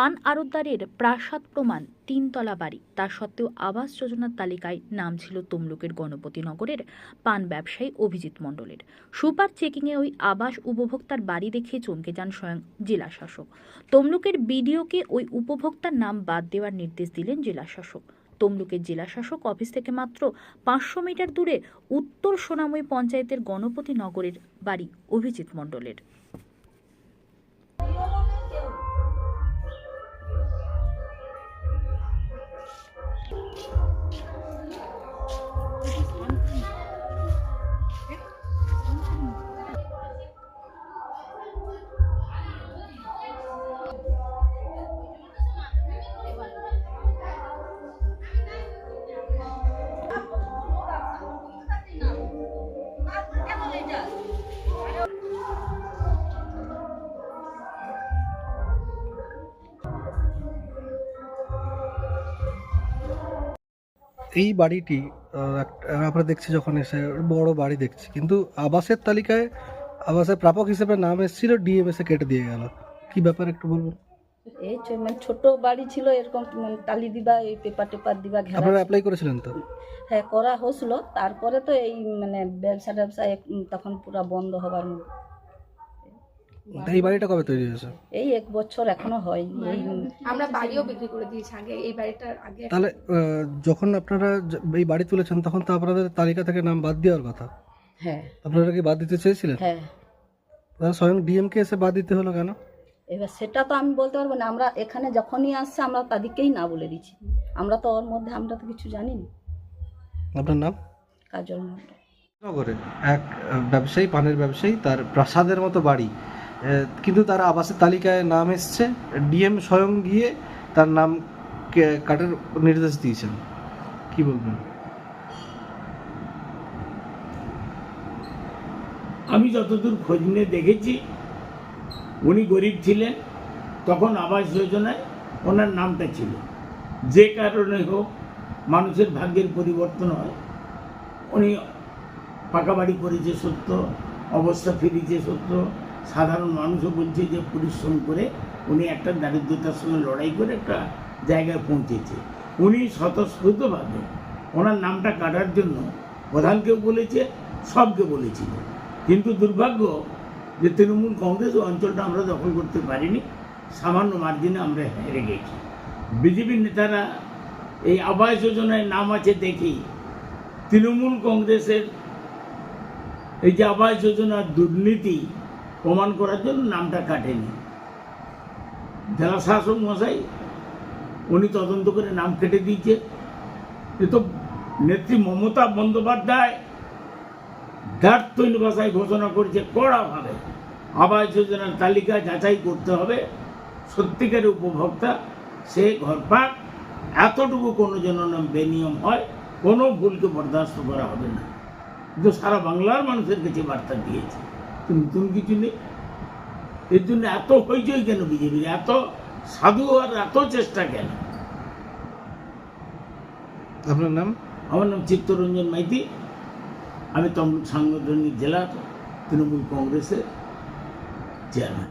পান আড়তদারের প্রাসাদ প্রমাণ, তিনতলা বাড়ি। তা সত্ত্বেও আবাস যোজনার তালিকায় নাম ছিল তমলুকের গণপতি নগরের পান ব্যবসায়ী অভিজিৎ মণ্ডলের। সুপার চেকিংয়ে ওই আবাস উপভোক্তার বাড়ি দেখে চমকে যান স্বয়ং জেলা শাসক তমলুকের বিডিওকে ওই উপভোক্তার নাম বাদ দেওয়ার নির্দেশ দিলেন জেলা শাসক তমলুকের জেলা শাসক অফিস থেকে মাত্র পাঁচশো মিটার দূরে উত্তর সোনাময়ী পঞ্চায়েতের গণপতি নগরের বাড়ি অভিজিৎ মণ্ডলের। এই বাড়িটি আমরা দেখছি যখন এসে বড় বাড়ি দেখছি। কিন্তু আবাসের তালিকায় আবাসের প্রাপক হিসেবে নাম এসেছিল ডিএমএস কেটে দিয়ে গেল। কি ব্যাপার একটু বলবেন এই মানে ছোট বাড়ি ছিল এরকম মানে টালি দিবা এই পেপার টেপার দিবা ঘেরা আপনারা অ্যাপ্লাই করেছিলেন তো? হ্যাঁ করা হয়েছিল তারপরে তো এই মানে ব্যবসা উম, তখন পুরো বন্ধ হবার এই বাড়িটা কবে তৈরি হয়েছে? এই এক বছর এখনও হয়নি। আমরা বাড়িও বিক্রি করে দিয়েছি আগে এই বাড়িটার আগে। তাহলে যখন আপনারা এই বাড়ি তুলেছেন তখন তো আপনাদের তালিকা থেকে নাম বাদ দেওয়ার কথা। হ্যাঁ। আপনারা কি বাদ দিতে চেয়েছিলেন? হ্যাঁ। তাহলে স্বয়ং ডিএমকে এসে বাদ দিতে হলো কেন? এবার সেটা তো আমি বলতে পারব না। আমরা এখানে যখনই আসছে আমরা তাদেরকেই না বলে দিচ্ছি। আমরা তো ওর মধ্যে আমরা তো কিছু জানি না আপনার নাম? কাজল মণ্ডল। নগরে এক ব্যবসায়ী পানের ব্যবসায়ী তার প্রাসাদের মতো বাড়ি। কিন্তু তার আবাসের তালিকায় নাম এসছে। ডিএম স্বয়ং গিয়ে তার নাম কাটার নির্দেশ দিয়েছেন। কি বলবেন? আমি যতদূর খোঁজ নিয়ে দেখেছি, উনি গরিব ছিলেন, তখন আবাস যোজনায় ওনার নামটা ছিল। যে কারণে হোক মানুষের ভাগ্যের পরিবর্তন হয়, উনি পাকা বাড়ি করেছে সত্য, অবস্থা ফিরেছে সত্য সাধারণ মানুষও বলছে যে পরিশ্রম করে উনি একটা দারিদ্রতার সঙ্গে লড়াই করে একটা জায়গায় পৌঁছেছে। উনি স্বতঃস্ফূর্তভাবে ওনার নামটা কাটার জন্য প্রধানকেও বলেছে, সবকে বলেছিল। কিন্তু দুর্ভাগ্য যে তৃণমূল কংগ্রেস অঞ্চলটা আমরা দখল করতে পারিনি, সামান্য মার্জিনে আমরা হেরে গেছি। বিজেপির নেতারা এই আবাস যোজনায় নাম আছে দেখেই। তৃণমূল কংগ্রেসের এই যে আবাস যোজনার দুর্নীতি প্রমাণ করার জন্য নামটা কাটেনি। জেলা শাসক মশাই, উনি তদন্ত করে নাম কেটে দিয়েছে। এ তো নেত্রী মমতা বন্দ্যোপাধ্যায় দার্থহীন ভাষায় ঘোষণা করেছে কড়াভাবে। আবাস যোজনার তালিকা যাচাই করতে হবে। সত্যিকারের উপভোক্তা, সে ঘর পাক, এতটুকু কোনো যেন না বেনিয়ম হয়, কোনো ভুলকে বরদাস্ত করা হবে না। কিন্তু সারা বাংলার মানুষের কাছে বার্তা দিয়েছে। নতুন কিছু নেই। এর জন্য এত হইচই কেন বিজেপির? এত সাধু আর এত চেষ্টা কেন? আপনার নাম? আমার নাম চিত্তরঞ্জন মাইতি। আমি তমলুক সাংগঠনিক জেলার তৃণমূল কংগ্রেসের চেয়ারম্যান।